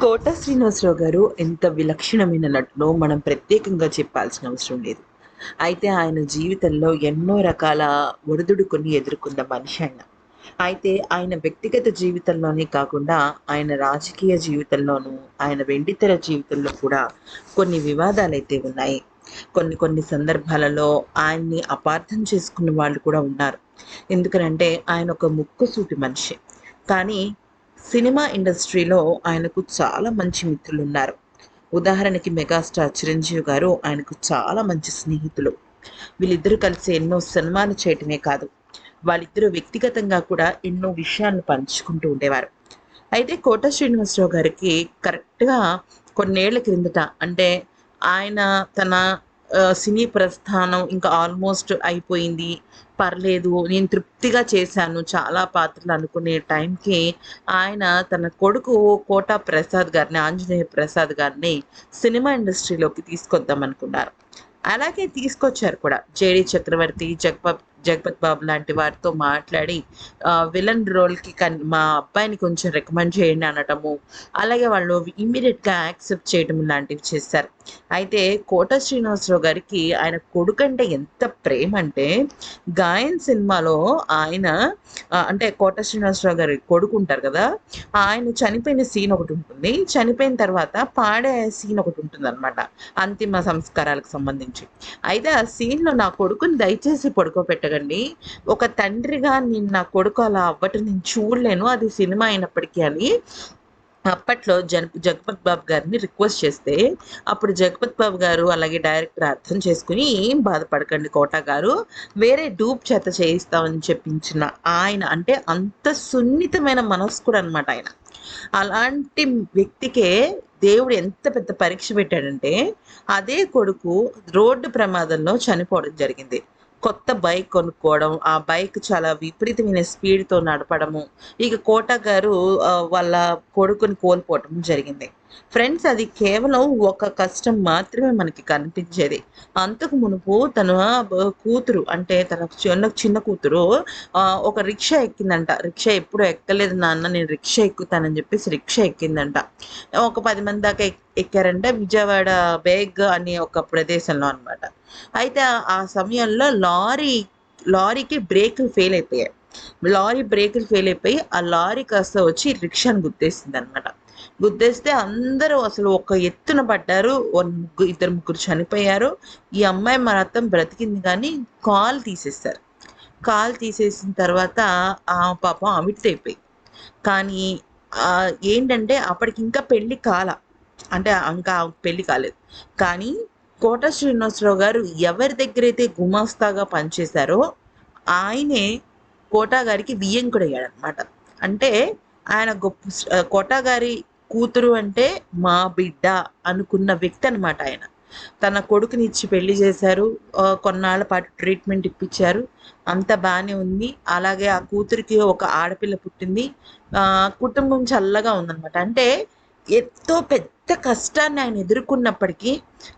కోట శ్రీనివాసరావు గారు ఎంత విలక్షణమైన నటులో మనం ప్రత్యేకంగా చెప్పాల్సిన అవసరం లేదు. అయితే ఆయన జీవితంలో ఎన్నో రకాల ఒడిదుడుకుని ఎదుర్కొన్న మనిషి ఆయన. అయితే ఆయన వ్యక్తిగత జీవితంలోనే కాకుండా ఆయన రాజకీయ జీవితంలోనూ ఆయన వెండితెర జీవితంలో కూడా కొన్ని వివాదాలు అయితే ఉన్నాయి. కొన్ని కొన్ని సందర్భాలలో ఆయన్ని అపార్థం చేసుకున్న వాళ్ళు కూడా ఉన్నారు. ఎందుకనంటే ఆయన ఒక ముక్కుసూటి మనిషి. కానీ సినిమా ఇండస్ట్రీలో ఆయనకు చాలా మంచి మిత్రులు ఉన్నారు ఉదాహరణకి మెగాస్టార్ చిరంజీవి గారు ఆయనకు చాలా మంచి స్నేహితులు. వీళ్ళిద్దరూ కలిసి ఎన్నో సినిమాలు చేయటమే కాదు వాళ్ళిద్దరూ వ్యక్తిగతంగా కూడా ఎన్నో విషయాలను పంచుకుంటూ ఉండేవారు. అయితే కోట శ్రీనివాసరావు గారికి కరెక్ట్గా కొన్నేళ్ళ క్రిందట అంటే ఆయన తన సినీ ప్రస్థానం ఇంకా ఆల్మోస్ట్ అయిపోయింది. పర్లేదు నేను తృప్తిగా చేశాను. చాలా పాత్రలు అనుకునే టైంకి ఆయన తన కొడుకు కోటా ప్రసాద్ గారిని ఆంజనేయ ప్రసాద్ గారిని సినిమా ఇండస్ట్రీలోకి తీసుకొద్దాం అనుకున్నారు. అలాగే తీసుకొచ్చారు కూడా. జేడి చక్రవర్తి జగప జగపత్ బాబు లాంటి వారితో మాట్లాడి విలన్ రోల్కి కన్ మా అబ్బాయిని కొంచెం రికమెండ్ చేయండి అనటము అలాగే వాళ్ళు ఇమ్మీడియట్గా యాక్సెప్ట్ చేయడం లాంటివి చేశారు. అయితే కోట శ్రీనివాసరావు గారికి ఆయన కొడుకంటే ఎంత ప్రేమ అంటే గాయన్ సినిమాలో ఆయన అంటే కోట శ్రీనివాసరావు గారి కొడుకు ఉంటారు కదా ఆయన చనిపోయిన సీన్ ఒకటి ఉంటుంది. చనిపోయిన తర్వాత పాడే సీన్ ఒకటి ఉంటుంది అనమాట అంతిమ సంస్కారాలకు సంబంధించి. అయితే ఆ సీన్లో నా కొడుకుని దయచేసి అడగండి ఒక తండ్రిగా నేను నా కొడుకు అలా అవ్వటం నేను చూడలేను. అది సినిమా అయినప్పటికీ అని అప్పట్లో జన్ జగపత్ బాబు గారిని రిక్వెస్ట్ చేస్తే అప్పుడు జగపత్ బాబు గారు అలాగే డైరెక్టర్ అర్థం చేసుకుని ఏం బాధపడకండి కోట గారు. వేరే డూప్ చేత చేయిస్తామని చెప్పించిన ఆయన అంటే అంత సున్నితమైన మనస్కుడు అనమాట ఆయన. అలాంటి వ్యక్తికే దేవుడు ఎంత పెద్ద పరీక్ష పెట్టాడంటే అదే కొడుకు రోడ్డు ప్రమాదంలో చనిపోవడం జరిగింది. కొత్త బైక్ కొనుక్కోవడం ఆ బైక్ చాలా విపరీతమైన స్పీడ్తో నడపడము. ఇక కోట గారు వాళ్ళ కొడుకుని కోల్పోవటం జరిగింది. ఫ్రెండ్స్ అది కేవలం ఒక కష్టం మాత్రమే మనకి కనిపించేది. అంతకు మునుపు తన కూతురు అంటే తన చిన్న చిన్న కూతురు ఒక రిక్షా ఎక్కిందంట. రిక్షా ఎప్పుడు ఎక్కలేదు నాన్న నేను రిక్షా ఎక్కుతానని చెప్పేసి రిక్షా ఎక్కిందంట. ఒక పది మంది దాకా ఎక్కారంట విజయవాడ బేగ్ అనే ఒక ప్రదేశంలో అనమాట అయితే ఆ సమయంలో లారీ లారీకి బ్రేకులు ఫెయిల్ అయిపోయాయి. లారీ బ్రేకులు ఫెయిల్ అయిపోయి ఆ లారీ కాస్త వచ్చి రిక్షాను గుర్తేసింది అనమాట గుద్దేస్తే అందరూ అసలు ఒక ఎత్తున పడ్డారు. ఇద్దరు ముగ్గురు చనిపోయారు. ఈ అమ్మాయి మాత్రం బ్రతికింది కానీ కాల్ తీసేస్తారు కాల్ తీసేసిన తర్వాత ఆ పాపం అమిట్ కానీ ఏంటంటే అప్పటికి ఇంకా పెళ్ళి కాల. అంటే ఇంకా పెళ్ళి కాలేదు. కానీ కోట శ్రీనివాసరావు గారు ఎవరి దగ్గర అయితే గుమాస్తాగా పనిచేశారో ఆయనే కోటా గారికి వియ్యంకుడు అయ్యాడనమాట అంటే ఆయన గొప్ప కోటా గారి కూతురు అంటే మా బిడ్డ అనుకున్న వ్యక్తి అనమాట ఆయన. తన కొడుకుని ఇచ్చి పెళ్ళి చేశారు. కొన్నాళ్ళ పాటు ట్రీట్మెంట్ ఇప్పించారు. అంత బాగానే ఉంది. అలాగే ఆ కూతురికి ఒక ఆడపిల్ల పుట్టింది. కుటుంబం చల్లగా ఉందన్నమాట. అంటే ఎంతో పెద్ద కష్టాన్ని ఆయన ఎదుర్కొన్నప్పటికీ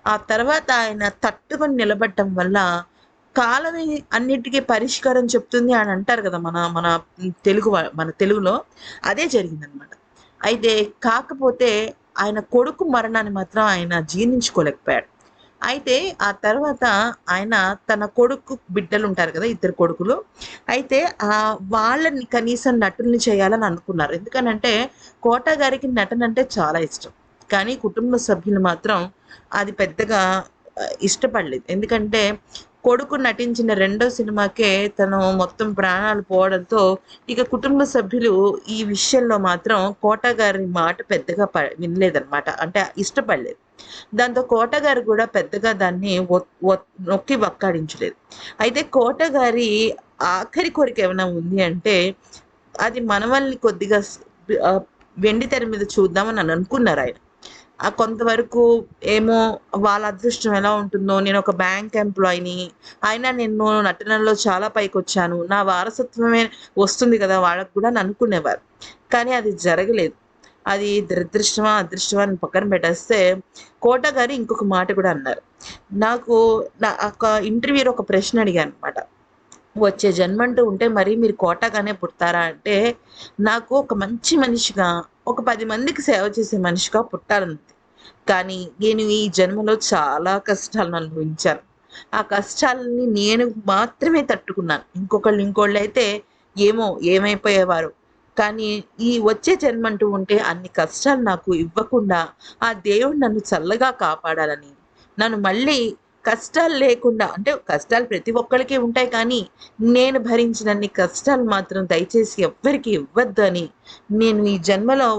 ఆ తర్వాత ఆయన తట్టుకొని నిలబడటం వల్ల కాలమే అన్నిటికీ పరిష్కారం చెప్తుంది అని అంటారు కదా మన మన తెలుగు మన తెలుగులో. అదే జరిగిందనమాట అయితే కాకపోతే ఆయన కొడుకు మరణాన్ని మాత్రం ఆయన జీర్ణించుకోలేకపోయాడు. అయితే ఆ తర్వాత ఆయన తన కొడుకు బిడ్డలు ఉంటారు కదా ఇద్దరు కొడుకులు. అయితే ఆ వాళ్ళని కనీసం నటుల్ని చేయాలని అనుకున్నారు. ఎందుకనంటే కోట గారికి నటన అంటే చాలా ఇష్టం. కానీ కుటుంబ సభ్యులు మాత్రం అది పెద్దగా ఇష్టపడలేదు. ఎందుకంటే కొడుకు నటించిన రెండో సినిమాకే తను మొత్తం ప్రాణాలు పోవడంతో ఇక కుటుంబ సభ్యులు ఈ విషయంలో మాత్రం కోట గారి మాట పెద్దగా వినలేదన్నమాట. అంటే ఇష్టపడలేదు. దాంతో కోటగారు కూడా పెద్దగా దాన్ని నొక్కి వక్కాడించలేదు. అయితే కోటగారి ఆఖరి కోరిక ఏమైనా ఉంది అంటే అది మనవల్ని కొద్దిగా వెండి తెర మీద చూద్దామని అనుకున్నారు ఆయన. కొంతవరకు ఏమో వాళ్ళ అదృష్టం ఎలా ఉంటుందో నేను ఒక బ్యాంక్ ఎంప్లాయీని అయినా నేను నటనలో చాలా పైకి వచ్చాను నా వారసత్వమే వస్తుంది కదా వాళ్ళకు కూడా అనుకునేవారు. కానీ అది జరగలేదు. అది దురదృష్టమా అదృష్టమా అని పక్కన పెట్టేస్తే కోట గారు ఇంకొక మాట కూడా అన్నారు. నాకు నా ఒక ఇంటర్వ్యూలో ఒక ప్రశ్న అడిగాను అనమాట వచ్చే జన్మంటూ ఉంటే మరి మీరు కోటగానే పుడతారా అంటే నాకు ఒక మంచి మనిషిగా ఒక పది మందికి సేవ చేసే మనిషిగా పుట్టాలనుంది కానీ నేను ఈ జన్మలో చాలా కష్టాలను అనుభవించాను. ఆ కష్టాలని నేను మాత్రమే తట్టుకున్నాను. ఇంకొకళ్ళు ఇంకోళ్ళు అయితే ఏమో ఏమైపోయేవారు. కానీ ఈ వచ్చే జన్మంటూ ఉంటే అన్ని కష్టాలు నాకు ఇవ్వకుండా ఆ దేవుడు నన్ను చల్లగా కాపాడాలని నన్ను మళ్ళీ కష్టాలు లేకుండా అంటే కష్టాలు ప్రతి ఒక్కరికి ఉంటాయి కానీ నేను భరించినన్ని కష్టాలు మాత్రం దయచేసి ఎవ్వరికి ఇవ్వద్దు అని నేను ఈ జన్మలో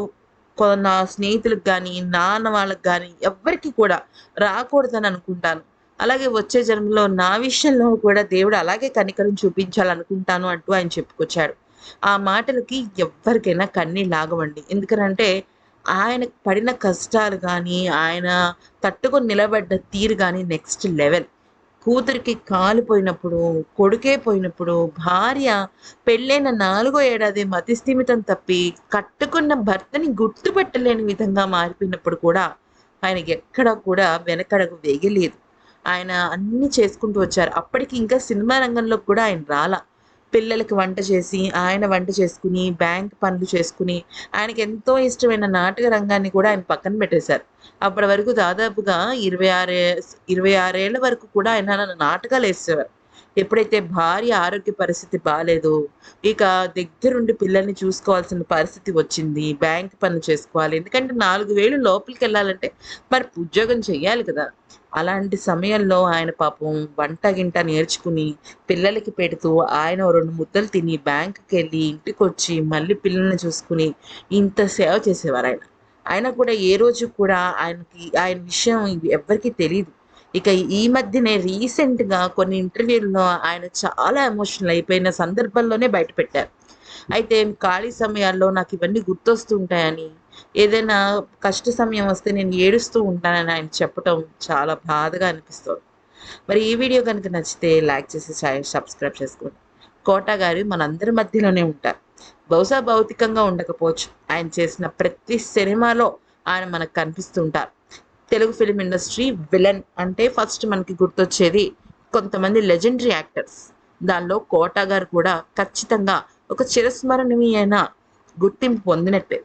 నా స్నేహితులకు కానీ నాన్న వాళ్ళకి కానీ ఎవ్వరికి కూడా రాకూడదని అనుకుంటాను. అలాగే వచ్చే జన్మలో నా విషయంలో కూడా దేవుడు అలాగే కనికరం చూపించాలనుకుంటాను అంటూ ఆయన చెప్పుకొచ్చాడు. ఆ మాటలకి ఎవ్వరికైనా కన్నీ లాగవండి ఎందుకనంటే ఆయన పడిన కష్టాలు కానీ ఆయన తట్టుకుని నిలబడ్డ తీరు కానీ నెక్స్ట్ లెవెల్ కూతురికి కాలు పోయినప్పుడు కొడుకే పోయినప్పుడు భార్య పెళ్ళైన నాలుగో ఏడాది మతిస్థిమితం తప్పి కట్టుకున్న భర్తని గుర్తుపెట్టలేని విధంగా మారిపోయినప్పుడు కూడా ఆయనకి ఎక్కడ కూడా వెనకడకు వేయలేదు. ఆయన అన్ని చేసుకుంటూ వచ్చారు. అప్పటికి ఇంకా సినిమా రంగంలో కూడా ఆయన రాలా. పిల్లలకి వంట చేసి ఆయన వంట చేసుకుని బ్యాంక్ పనులు చేసుకుని ఆయనకి ఎంతో ఇష్టమైన నాటక రంగాన్ని కూడా ఆయన పక్కన పెట్టేశారు. అప్పటి వరకు దాదాపుగా ఇరవై ఆరు ఇరవై ఆరేళ్ళ వరకు కూడా ఆయన నాటకాలు వేసేవారు. ఎప్పుడైతే భార్య ఆరోగ్య పరిస్థితి బాగాలేదు ఇక దగ్గరుండి పిల్లల్ని చూసుకోవాల్సిన పరిస్థితి వచ్చింది బ్యాంక్ పనులు చేసుకోవాలి ఎందుకంటే నాలుగు వేలు లోపలికి వెళ్ళాలంటే మరి ఉద్యోగం చెయ్యాలి కదా. అలాంటి సమయంలో ఆయన పాపం వంట గింట నేర్చుకుని పిల్లలకి పెడుతూ ఆయన రెండు ముద్దలు తిని బ్యాంకుకి వెళ్ళి ఇంటికి వచ్చి మళ్ళీ పిల్లల్ని చూసుకుని ఇంత సేవ చేసేవారు ఆయన. ఆయన కూడా ఏ రోజు కూడా ఆయనకి ఆయన విషయం ఎవ్వరికీ తెలియదు ఇక ఈ మధ్యనే రీసెంట్గా కొన్ని ఇంటర్వ్యూల్లో ఆయన చాలా ఎమోషనల్ అయిపోయిన సందర్భంలోనే బయట పెట్టారు అయితే ఖాళీ సమయాల్లో నాకు ఇవన్నీ గుర్తొస్తుంటాయని ఏదైనా కష్ట సమయం వస్తే నేను ఏడుస్తూ ఉంటానని ఆయన చెప్పటం చాలా బాధగా అనిపిస్తుంది. మరి ఈ వీడియో కనుక నచ్చితే లైక్ చేసి సబ్స్క్రైబ్ చేసుకోండి. కోటా గారు మనందరి మధ్యలోనే ఉంటారు. బహుశా భౌతికంగా ఉండకపోవచ్చు. ఆయన చేసిన ప్రతి సినిమాలో ఆయన మనకు కనిపిస్తుంటారు. తెలుగు ఫిలిం ఇండస్ట్రీ విలన్ అంటే ఫస్ట్ మనకి గుర్తొచ్చేది కొంతమంది లెజెండరీ యాక్టర్స్. దానిలో కోటా గారు కూడా ఖచ్చితంగా ఒక చిరస్మరణీయమైన గుర్తింపు పొందినట్టే.